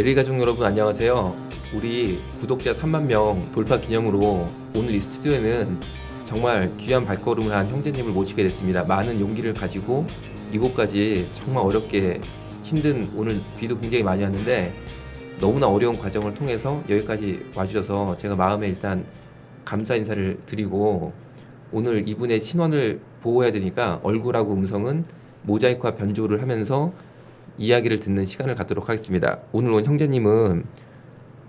베리 가족 여러분 안녕하세요. 우리 구독자 3만 명 돌파 기념으로 오늘 이 스튜디오에는 정말 귀한 발걸음을 한 형제님을 모시게 됐습니다. 많은 용기를 가지고 이곳까지 정말 어렵게 힘든 오늘 비도 굉장히 많이 왔는데 너무나 어려운 과정을 통해서 여기까지 와주셔서 제가 마음에 일단 감사 인사를 드리고 오늘 이분의 신원을 보호해야 되니까 얼굴하고 음성은 모자이크와 변조를 하면서 이야기를 듣는 시간을 갖도록 하겠습니다. 오늘 온 형제님은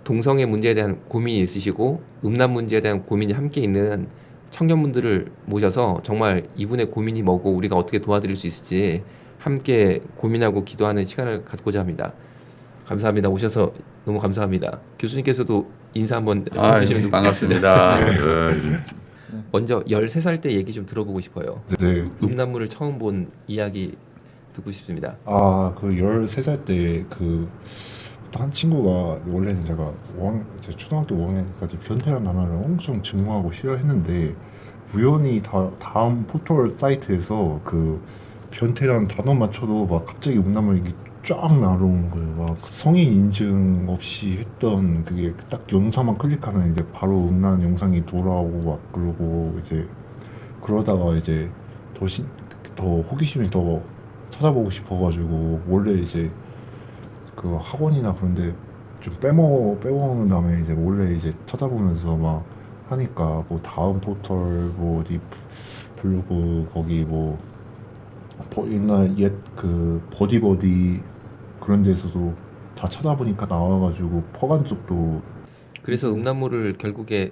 동성애 문제에 대한 고민이 있으시고 음란 문제에 대한 고민이 함께 있는 청년분들을 모셔서 정말 이분의 고민이 뭐고 우리가 어떻게 도와드릴 수 있을지 함께 고민하고 기도하는 시간을 갖고자 합니다. 감사합니다. 오셔서 너무 감사합니다. 교수님께서도 인사 한번 아, 해주시면 예, 좀 반갑습니다. 네. 먼저 13살 때 얘기 좀 들어보고 싶어요. 네. 음란물을 처음 본 이야기 듣고 싶습니다. 아, 그 13살 때 그 한 친구가 원래는 제가 5학, 제 초등학교 5학년까지 변태란 단어를 엄청 증오하고 싫어했는데 우연히 다, 다음 포털 사이트에서 그 변태란 단어 맞춰도 막 갑자기 음란물 이게 쫙 나오는 거예요. 막 성인 인증 없이 했던 그게 딱 영상만 클릭하면 이제 바로 음란 영상이 돌아오고 막 그러고 이제 그러다가 이제 더, 신, 더 호기심이 더 찾아보고 싶어가지고 원래 이제 그 학원이나 그런데 좀 빼먹 빼먹은 다음에 이제 원래 이제 찾아보면서 막 하니까 뭐 다음 포털 뭐 어디 블로그 거기 뭐 버- 옛날 옛 그 버디버디 그런 데서도 다 찾아보니까 나와가지고 퍼간 쪽도 그래서 음란물을 결국에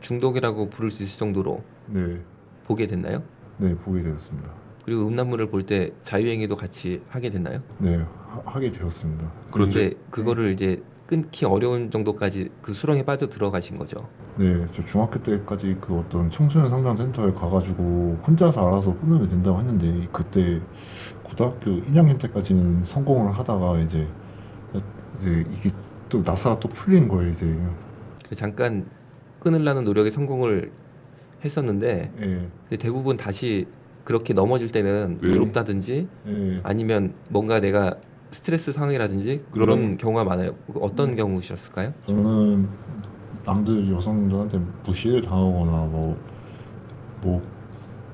중독이라고 부를 수 있을 정도로 네, 보게 됐나요? 네 보게 되었습니다. 그리고 음란물을 볼 때 자유행위도 같이 하게 됐나요? 네 하, 하게 되었습니다. 그런데 그거를 이제 끊기 어려운 정도까지 그 수렁에 빠져 들어가신 거죠. 네, 저 중학교 때까지 그 어떤 청소년 상담 센터에 가가지고 혼자서 알아서 끊으면 된다고 했는데 그때 고등학교 1학년 때까지는 성공을 하다가 이제 이제 이게 또 나사가 또 풀린 거예요 이제. 그래서 잠깐 끊으려는 노력에 성공을 했었는데 예, 근데 대부분 다시 그렇게 넘어질 때는 네. 외롭다든지 예. 아니면 뭔가 내가 스트레스 상황이라든지 그런 경우가 많아요. 어떤 경우셨을까요? 저는 남들 여성들한테 무시를 당하거나 뭐, 뭐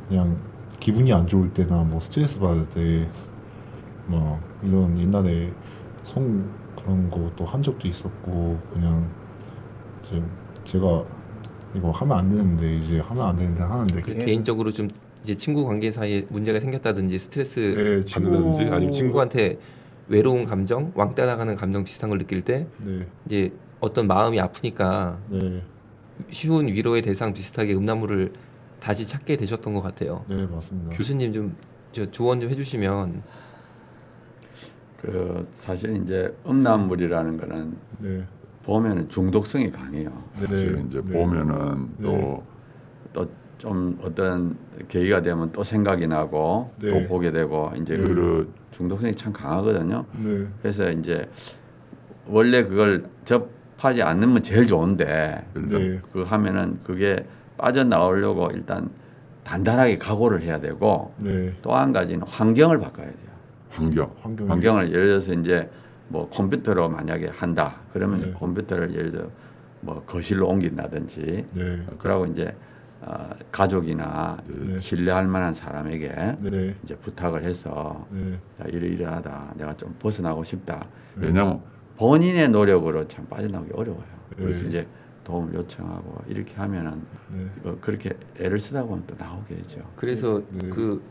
그냥 기분이 안 좋을 때나 뭐 스트레스 받을 때 뭐 이런 옛날에 성 그런 것도 한 적도 있었고 그냥 이제 제가 이거 하면 안 되는데 이제 하면 안 되는데 하는데 그 개인적으로 좀 이제 친구 관계 사이에 문제가 생겼다든지 스트레스 네, 친구 받는다든지 아니면 친구한테 외로운 감정, 왕따 나가는 감정 비슷한 걸 느낄 때 네, 이제 어떤 마음이 아프니까 네, 쉬운 위로의 대상 비슷하게 음란물을 다시 찾게 되셨던 것 같아요. 네 맞습니다. 교수님 좀 저 조언 좀 해주시면 그 사실 이제 음란물이라는 거는 네, 보면은 중독성이 강해요. 네, 사실 네, 이제 네. 보면은 또또 좀 어떤 계기가 되면 또 생각이 나고 네. 또 보게 되고 이제 네. 그 중독성이 참 강하거든요. 네, 그래서 이제 원래 그걸 접하지 않으면 제일 좋은데 네, 그 하면은 그게 빠져나오려고 일단 단단하게 각오를 해야 되고 네, 또한 가지는 환경을 바꿔야 돼요. 환경 환경 환경을 예를 들어서 이제 뭐 컴퓨터로 만약에 한다 그러면 네. 컴퓨터를 예를 들어 뭐 거실로 옮긴다든지 네, 그러고 이제 어, 가족이나 네. 신뢰할 만한 사람에게 네, 이제 부탁을 해서 네, 자, 이러이러하다 내가 좀 벗어나고 싶다 왜냐면 본인의 노력으로 참 빠져나오기 어려워요 그래서 네. 이제 도움을 요청하고 이렇게 하면은 네. 어, 그렇게 애를 쓰다 보면 또 나오게 되죠 그래서 네. 그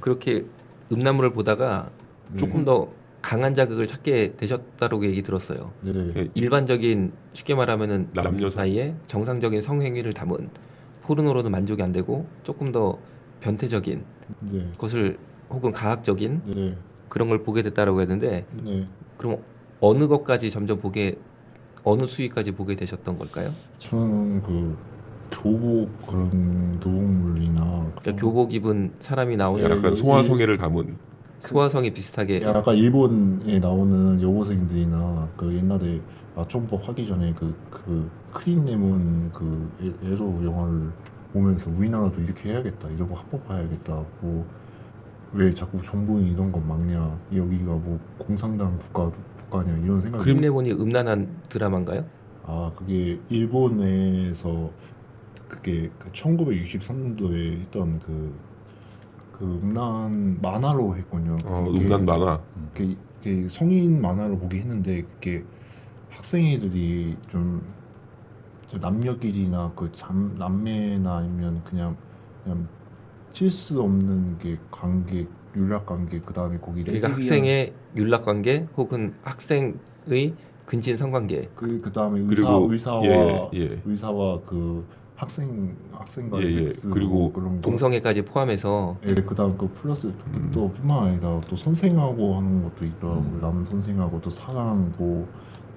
그렇게 음란물을 보다가 네. 조금 더 강한 자극을 찾게 되셨다고 얘기 들었어요. 네, 일반적인 쉽게 말하면은 남녀 사이에 정상적인 성행위를 담은 포르노로는 만족이 안 되고 조금 더 변태적인 네, 것을 혹은 가학적인 네, 그런 걸 보게 됐다라고 했는데 네. 그럼 어느 것까지 점점 보게 어느 수위까지 보게 되셨던 걸까요? 저는 그 교복 그런 교복물이나 그러니까 교복 입은 사람이 나오는 예, 약간 예, 소화 성애를 담은 소화성이 비슷하게 약간 일본에 나오는 여고생들이나 그 옛날에 아청법 하기 전에 그, 그 크림 레몬 그 에- 에로 영화를 보면서 우리나라도 이렇게 해야겠다 이러고 합법화해야겠다 뭐왜 자꾸 정부는 이런 건 막냐 여기가 뭐 공산당 국가 거 아니야 이런 생각이. 그림 레몬이 음란한 드라마인가요? 아 그게 일본에서 그게 그 1963년도에 했던 그, 그 음란 만화로 했군요. 어, 그게- 음란 만화. 그게, 그게 성인 만화로 보기 했는데 그게 학생애들이 좀, 좀 남녀끼리나 그 잠, 남매나 아니면 그냥 그냥 칠수 없는 게 관계 윤락 관계 그 다음에 거기 그러니까 학생의 윤락 관계 혹은 학생의 근친 성관계. 그 그다음에 의사 그리고 의사와 예, 예. 의사와 그 학생 학생과 예, 예. 섹스 그리고 뭐 그런 거. 동성애까지 포함해서 예, 그다음 그 플러스 음. 또 뿐만 아니라 또 선생하고 하는 것도 있더라고요. 음. 남 선생하고 또 사랑 뭐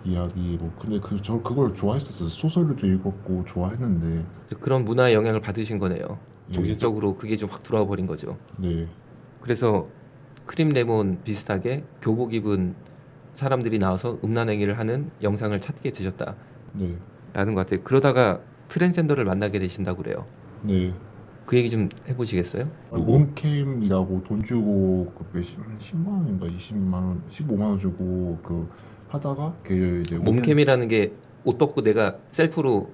이야기 뭐 근데 그 저 그걸 좋아했었어요. 소설도 읽었고 좋아했는데 그런 문화의 영향을 받으신 거네요. 예, 정신적으로 그게 좀 확 들어와 버린 거죠. 네. 그래서 크림 레몬 비슷하게 교복 입은 사람들이 나와서 음란 행위를 하는 영상을 찾게 되셨다라는 네. 것 같아요. 그러다가 트랜스젠더를 만나게 되신다고 그래요. 네. 그 얘기 좀 해보시겠어요? 몬캠이라고 돈 주고 그 몇십 한 10만 원인가 20만 원, 15만 원 주고 그 하다가 걔 이제 몸캠이라는 게 옷 벗고 내가 셀프로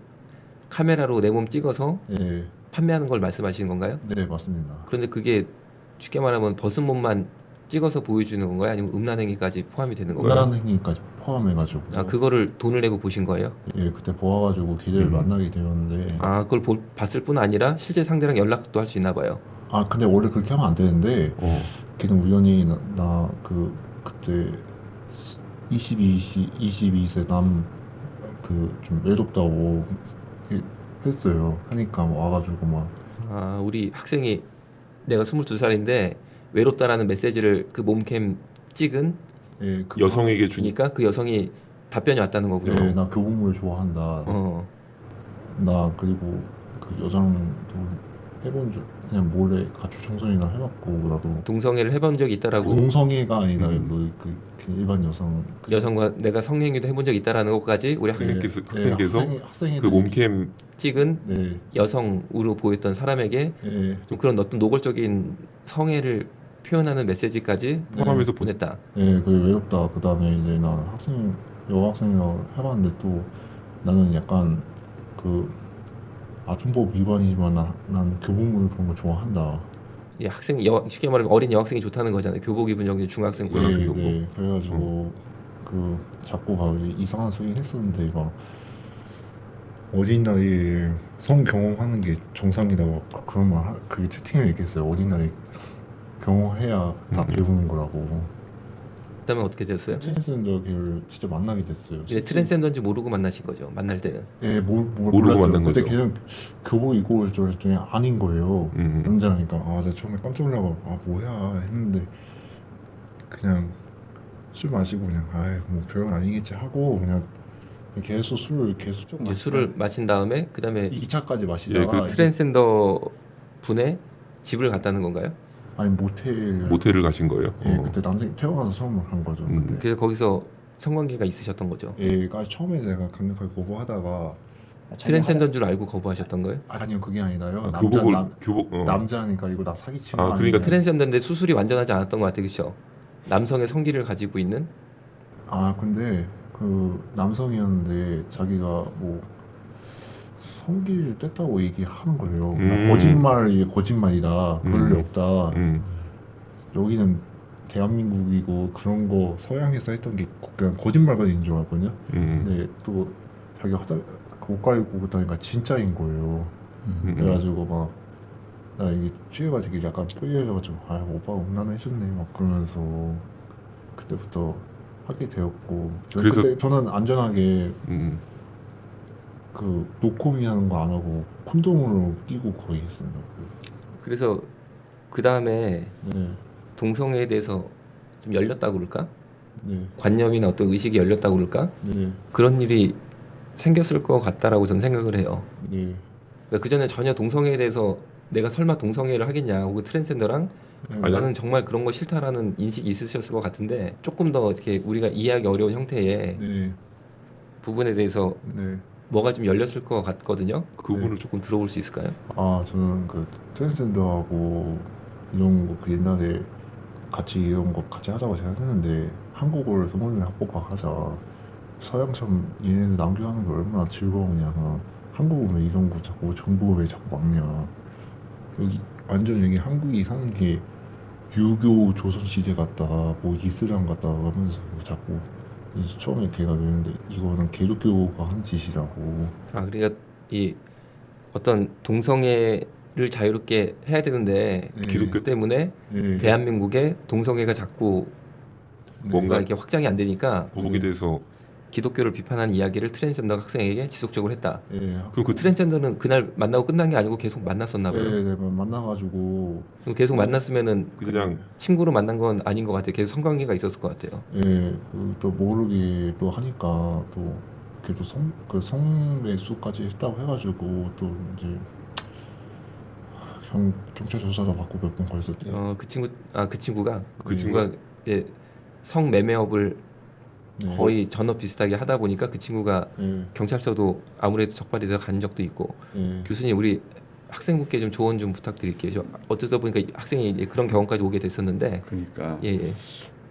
카메라로 내 몸 찍어서 예. 판매하는 걸 말씀하시는 건가요? 네, 맞습니다. 그런데 그게 쉽게 말하면 벗은 몸만 찍어서 보여주는 건가요? 아니면 음란 행위까지 포함이 되는 건가요? 음란 행위까지 포함해가지고 아 그거를 돈을 내고 보신 거예요? 예 그때 보아가지고 걔를 음. 만나게 되었는데 아. 아 그걸 볼- 봤을 뿐 아니라 실제 상대랑 연락도 할 수 있나 봐요. 근데 원래 그렇게 하면 안 되는데 어. 걔는 우연히 나 그 그때 22 22세 남 그 좀 외롭다고 해- 했어요 하니까 뭐 와가지고 막 아 우리 학생이 내가 22살인데 외롭다라는 메시지를 그 몸캠 찍은 예, 그 여성에게 주 주니까 그 여성이 답변이 왔다는 거고요. 예, 나 교복물 좋아한다. 어. 나 그리고 그 여장도 해본 적 그냥 몰래 가출 청소년이나 해봤고 나도. 동성애를 해본 적이 있다라고. 동성애가 아니라 음. 그, 그, 그 일반 여성. 그- 여성과 내가 성행위도 해본 적이 있다라는 것까지 우리 학생 학생께서 네, 학생께서 학생, 학생이 그 몸캠 찍은 네, 여성으로 보였던 사람에게 예, 좀 그런 어떤 노골적인 성애를 표현하는 메시지까지 포함해서 보 보냈다. 예, 그 외롭다. 그 다음에 이제 나 학생 여학생이라고 해봤는데 또 나는 약간 그 아동법 위반이지만 나, 난 교복물 그런 거 좋아한다. 이 학생 여, 쉽게 말하면 어린 여학생이 좋다는 거잖아요. 교복 입은 정도 중학생 네, 고등학생 네, 정도. 네. 그래가지고 그 자꾸 가 이상한 소리 했었는데 막 어린 나이에 성 경험하는 게 정상이라고 그런 말 하- 그게 채팅을 얘기했어요. 어린 나이 경험해야 다 음. 배우는 거라고. 그다음에 어떻게 됐어요? 트랜스젠더를 진짜 만나게 됐어요. 이제 트랜스젠더인지 모르고 만나신 거죠. 만날 때는. 예, 모, 모, 모르고 몰랐죠. 만난 그때 거죠. 그냥 교복 입고 저 했더니 아닌 거예요. 음. 남자니까 아, 내가 처음에 깜짝 놀라고 아 뭐야 했는데 그냥 술 마시고 그냥 아뭐 별건 아니겠지 하고 그냥 계속 술을 계속 좀 이제 술을 마신 다음에 그다음에 2차까지 예, 마시다가 그 이제- 트랜스젠더 분의 집을 갔다는 건가요? 아니 모텔 모텔을 가신 거예요. 예, 어. 그때 남자이 태어나서 처음 한 거죠. 음. 그때 그래서 거기서 성관계가 있으셨던 거죠. 예, 그 처음에 제가 강력하게 거부하다가 트랜스젠더인 줄 알고 거부하셨던 거예요? 아니요 그게 아니라요. 아, 남자 교복을 남, 교복 어. 남자니까 이거 나 사기치는 아, 거 그러니까 아니냐. 트랜스젠더인데 수술이 완전하지 않았던 것 같아요, 그렇죠? 남성의 성기를 가지고 있는 아 근데 그 남성이었는데 자기가 뭐 성기를 뗐다고 얘기하는 거예요. 음. 거짓말이 거짓말이다. 그럴 음. 리 없다. 음. 여기는 대한민국이고 그런 거 서양에서 했던 게 그냥 거짓말까지인 줄 알았거든요. 음. 근데 또 자기가 화장 그옷 갈아입고 그러니까 진짜인 거예요. 음. 그래가지고 막 나 이게 취해가지고 약간 포위해가지고 아 오빠 음란해졌네 막 그러면서 그때부터 하게 되었고 그래서- 저는 안전하게 음. 그 노코미 하는 거 안 하고 콘돔으로 끼고 거의 했습니다. 그래서 그 다음에 네, 동성애에 대해서 좀 열렸다고 그럴까? 네, 관념이나 어떤 의식이 열렸다고 그럴까? 네, 그런 일이 생겼을 것 같다라고 저는 생각을 해요. 네. 그러니까 그 전에 전혀 동성애에 대해서 내가 설마 동성애를 하겠냐 혹은 트랜스젠더랑 네. 나는 정말 그런 거 싫다라는 인식이 있으셨을 것 같은데 조금 더 이렇게 우리가 이해하기 어려운 형태의 네, 부분에 대해서 네. 뭐가 좀 열렸을 것 같거든요. 그 부분을 좀 조금 들어볼 수 있을까요? 아 저는 그 트랜스젠더하고 이런 거 그 옛날에 같이 이런 거 같이 하자고 제가 했는데 한국어를 성모님이 합법화 하자 서양처럼 얘네는 낭비하는 게 얼마나 즐거우냐 한국 오면 이런 거 자꾸 정보가 왜 자꾸 막냐 여기 완전 여기 한국이 사는 게 유교 조선 시대 같다 뭐 이슬람 같다 하면서 자꾸 이제 처음에 걔가 그랬는데 이거는 기독교가 한 짓이라고 아 그러니까 이 어떤 동성애를 자유롭게 해야 되는데 네. 기독교 그 때문에 예. 대한민국에 동성애가 자꾸 뭔가 뭔가 이렇게 확장이 안 되니까 보복에 대해서 기독교를 비판하는 이야기를 트랜스젠더 학생에게 지속적으로 했다. 예. 그리고 그 트랜스젠더는 그날 만나고 끝난 게 아니고 계속 만났었나 봐요. 예, 네, 만나가지고 계속 만났으면은 그냥 친구로 만난 건 아닌 것 같아요. 계속 성관계가 있었을 것 같아요. 예, 그또 모르게 또 하니까 또 그래도 성그 성매수까지 했다고 해가지고 또 이제 경 경찰 조사도 받고 몇 번 걸렸었죠. 어, 그 친구 아 그 친구가 그 친구가 이제 성매매업을 네. 거의 전업 비슷하게 하다 보니까 그 친구가 예, 경찰서도 아무래도 적발이 돼서 간 적도 있고. 예, 교수님 우리 학생분께 좀 조언 좀 부탁드릴게요. 저 어쩌다 보니까 이 학생이 그런 경험까지 오게 됐었는데. 그러니까. 예 예.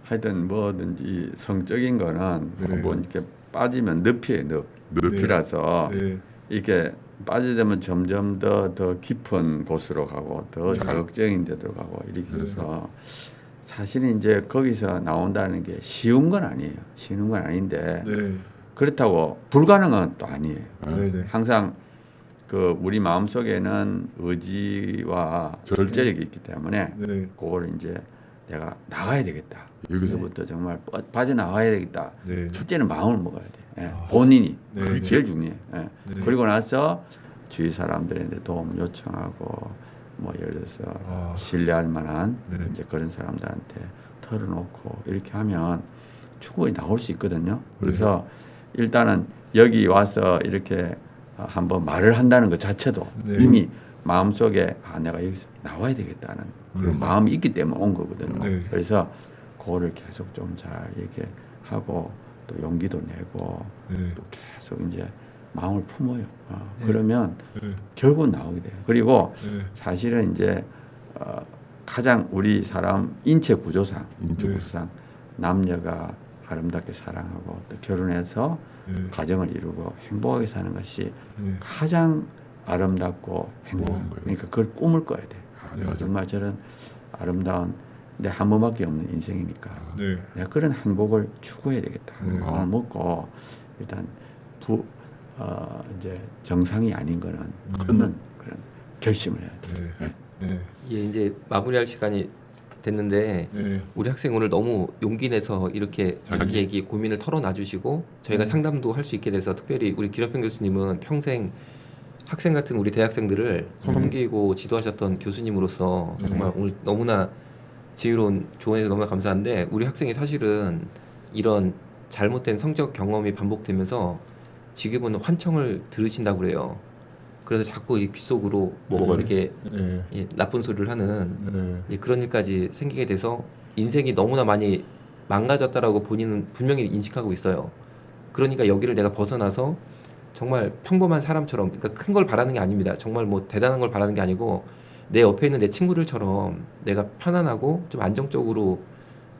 하여튼 뭐든지 성적인 거는 네. 뭐 이렇게 빠지면 늪이에요 늪. 늪이라서 예, 이게 빠지면 점점 더 더 깊은 곳으로 가고 더 자극적인 데로 가고 이렇게 해서 사실은 이제 거기서 나온다는 게 쉬운 건 아니에요. 쉬운 건 아닌데 네, 그렇다고 불가능한 또 아니에요. 네, 네, 항상 그 우리 마음 속에는 의지와 절제력이 있기 때문에 네, 그걸 이제 내가 나가야 되겠다. 여기서 여기서부터 정말 빠- 빠져 나가야 되겠다. 네, 첫째는 마음을 먹어야 돼. 예, 본인이 네, 그게 네. 제일 중요해. 예. 네. 그리고 나서 주위 사람들한테 도움을 요청하고 뭐 예를 들어서 아. 신뢰할 만한 네. 이제 그런 사람들한테 털어놓고 이렇게 하면 충분히 나올 수 있거든요. 그래서 네. 일단은 여기 와서 이렇게 어, 한번 말을 한다는 것 자체도 네. 이미 마음속에 아 내가 여기서 나와야 되겠다는 그런 네. 마음이 있기 때문에 온 거거든요. 네. 그래서 그거를 계속 좀 잘 이렇게 하고 또 용기도 내고 네, 또 계속 이제 마음을 품어요. 어, 네. 그러면 네, 결국 나오게 돼요. 그리고 네, 사실은 이제 어, 가장 우리 사람 인체 구조상, 인체 네. 구조상 남녀가 아름답게 사랑하고 또 결혼해서 네, 가정을 이루고 행복하게 사는 것이 네, 가장 아름답고 행복한 음, 거예요. 그러니까 그걸 꿈을 꿔야 돼. 아, 네. 정말 저런 아름다운 내 한 번밖에 없는 인생이니까 네, 내가 그런 행복을 추구해야 되겠다. 네. 마음을 먹고 일단 부 어, 이제 정상이 아닌 거는 끊는 그런 결심을 해야 돼. 네, 네, 예 이제 마무리할 시간이 됐는데 네, 우리 학생 오늘 너무 용기 내서 이렇게 자기 자기. 얘기 고민을 털어놔 주시고 저희가 음. 상담도 할 수 있게 돼서 특별히 우리 기럽현 교수님은 평생 학생 같은 우리 대학생들을 섬기고 지도하셨던 교수님으로서 네. 정말 오늘 너무나 지혜로운 조언해서 너무나 감사한데 우리 학생이 사실은 이런 잘못된 성적 경험이 반복되면서 지금은 환청을 들으신다고 그래요. 그래서 자꾸 이 귓속으로 뭐가 이렇게 네, 예, 나쁜 소리를 하는 네, 예, 그런 일까지 생기게 돼서 인생이 너무나 많이 망가졌다라고 본인은 분명히 인식하고 있어요. 그러니까 여기를 내가 벗어나서 정말 평범한 사람처럼 그러니까 큰 걸 바라는 게 아닙니다. 정말 뭐 대단한 걸 바라는 게 아니고 내 옆에 있는 내 친구들처럼 내가 편안하고 좀 안정적으로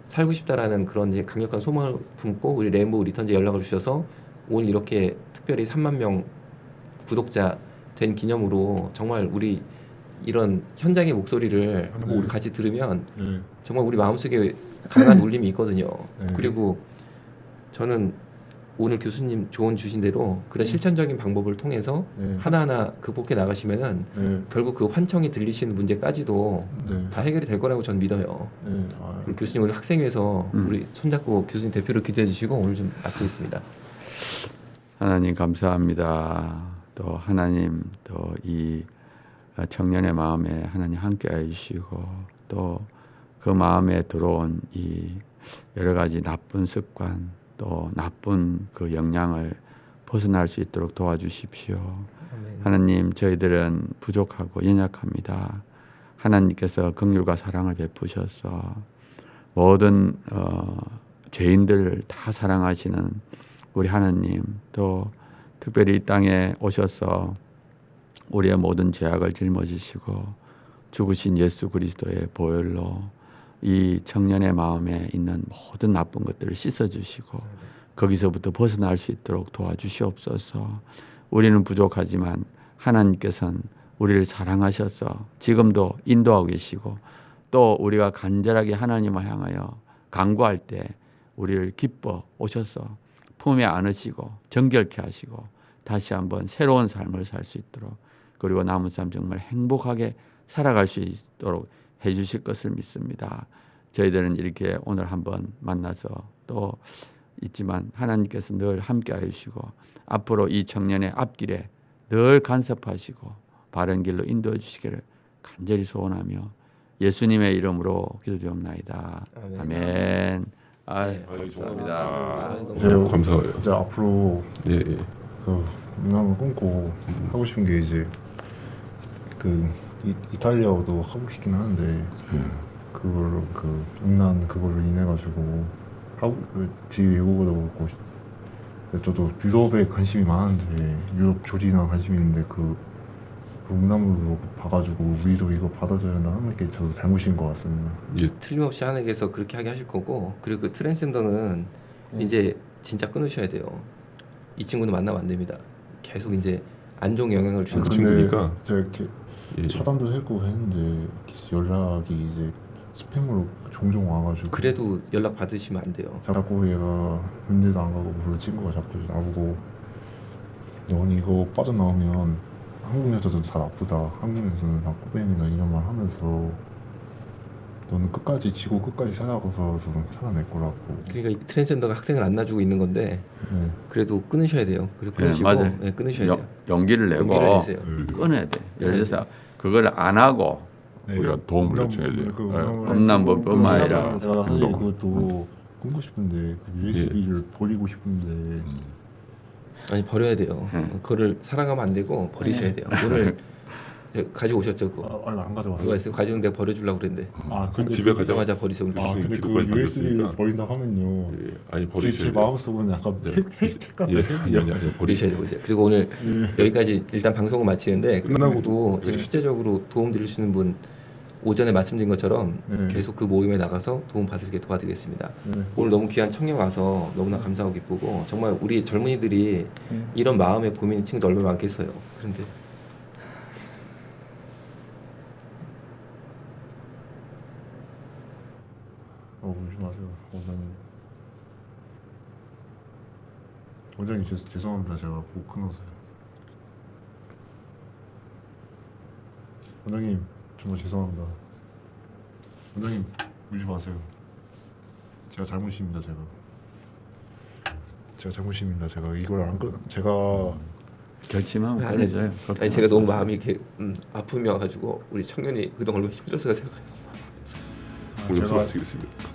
살고 싶다라는 그런 이제 강력한 소망을 품고 우리 레인보우 리턴즈 연락을 주셔서 오늘 이렇게 특별히 3만 명 구독자 된 기념으로 정말 우리 이런 현장의 목소리를 네. 우리 같이 들으면 네, 정말 우리 마음속에 강한 울림이 있거든요. 네. 그리고 저는 오늘 교수님 조언 주신 대로 그런 실천적인 방법을 통해서 네. 하나하나 극복해 나가시면은 네, 결국 그 환청이 들리시는 문제까지도 네, 다 해결이 될 거라고 저는 믿어요. 네, 아, 교수님 오늘 학생회에서 음. 우리 손잡고 교수님 대표로 기도해 주시고 오늘 좀 마치겠습니다. 하나님 감사합니다. 또 하나님 또 이 청년의 마음에 하나님 함께해 주시고 또 그 마음에 들어온 이 여러 가지 나쁜 습관 또 나쁜 그 영향을 벗어날 수 있도록 도와주십시오. 하나님 저희들은 부족하고 연약합니다. 하나님께서 긍휼과 사랑을 베푸셔서 모든 어, 죄인들을 다 사랑하시는 우리 하나님 또 특별히 이 땅에 오셔서 우리의 모든 죄악을 짊어지시고 죽으신 예수 그리스도의 보혈로 이 청년의 마음에 있는 모든 나쁜 것들을 씻어주시고 거기서부터 벗어날 수 있도록 도와주시옵소서. 우리는 부족하지만 하나님께서는 우리를 사랑하셔서 지금도 인도하고 계시고 또 우리가 간절하게 하나님을 향하여 간구할 때 우리를 기뻐 오셔서 품에 안으시고 정결케 하시고 다시 한번 새로운 삶을 살 수 있도록 그리고 남은 삶 정말 행복하게 살아갈 수 있도록 해 주실 것을 믿습니다. 저희들은 이렇게 오늘 한번 만나서 또 있지만 하나님께서 늘 함께하여 주시고 앞으로 이 청년의 앞길에 늘 간섭하시고 바른 길로 인도해 주시기를 간절히 소원하며 예수님의 이름으로 기도드리옵나이다. 아멘. 아멘. 아, 네. 감사합니다. 아, 너무 네. 감사해요. 이제 앞으로 예, 예. 그 문화를 꿈고 하고 싶은 게 이제 그 이, 이탈리아어도 하고 싶긴 하는데 음. 그걸로 그 음란 그걸로 인해 가지고 하고 그 뒤에 외국어도 그렇고 저도 유럽에 관심이 많은데 유럽 조리나 관심이 있는데 그, 그 음란물로 봐가지고 우리도 이거 받아줘야 한다 하는 게 저도 잘못인 것 같습니다. 예. 틀림없이 하나님께서 그렇게 하게 하실 거고 그리고 그 트랜스젠더는 이제 진짜 끊으셔야 돼요. 이 친구는 만나면 안 됩니다. 계속 이제 안 좋은 영향을 주는 그 친구니까. 제가 이렇게 예. 차단도 했고 했는데 연락이 이제 스팸으로 종종 와가지고 그래도 연락 받으시면 안 돼요. 자꾸 얘가 군대도 안 가고 별로 친구가 자꾸 나보고 넌 이거 빠져나오면 한국 여자도 다 나쁘다 한국에서는 다 꼬뱅이나 이런 말 하면서 너는 끝까지 지고 끝까지 살아가서 좀 살아낼 거라고 그러니까 이 트랜스젠더가 학생을 안 놔주고 있는 건데 네. 그래도 끊으셔야 돼요. 그리고 네, 끊으시고 맞아요. 네, 끊으셔야 영- 돼요. 용기를 내고 용기를 내세요. 끊어야 돼. 예를 들어서 그걸 안 하고 네. 우리가 도움을 요청해야지. 그 네. 음란물뿐만 아니라. 제가 사실 운동. 그것도 끊고 싶은데 그 USB를 버리고 싶은데 음. 아니 버려야 돼요. 네. 그거를 살아가면 안 되고 버리셔야 돼요. 오늘 가지고 오셨죠? 그거. 아, 안 가져왔어요. 있어요. 가지고 내가 버려주려고 그랬는데 아 근데 집에 그- 가자. 오자마자 버리세요. 아 근데 그 USB. 버린다 하면요. 예. 아니 제, 버리셔야 제 돼. 마음속은 약간 네. 핵, 핵 같아. 예. 핵. 아니 아니 아니 버리셔야 버리셔야 되고 있어요. 그리고 오늘 여기까지 일단 방송을 마치는데 끝나고도 네. 실제적으로 도움 드릴 수 있는 분 오전에 말씀드린 것처럼 네. 계속 그 모임에 나가서 도움 있게 도와드리겠습니다. 네. 오늘 너무 귀한 청년 와서 너무나 감사하고 기쁘고 정말 우리 젊은이들이 이런 마음의 고민이 친구들 얼마나 많겠어요. 그런데 어 울지 마세요 원장님. 원장님 죄, 죄송합니다 제가 못 끊어서요. 원장님 정말 죄송합니다. 원장님 울지 마세요. 제가 잘못입니다 제가. 제가 잘못입니다 제가 이걸 안 끊. 제가 결심하면 아니, 끊어줘요. 아니 제가 너무 마음이 이렇게 음, 아픔이어가지고 우리 청년이 그동안 얼마나 힘들었을까 생각해요. 아, 오늘 제가 수고하시겠습니다.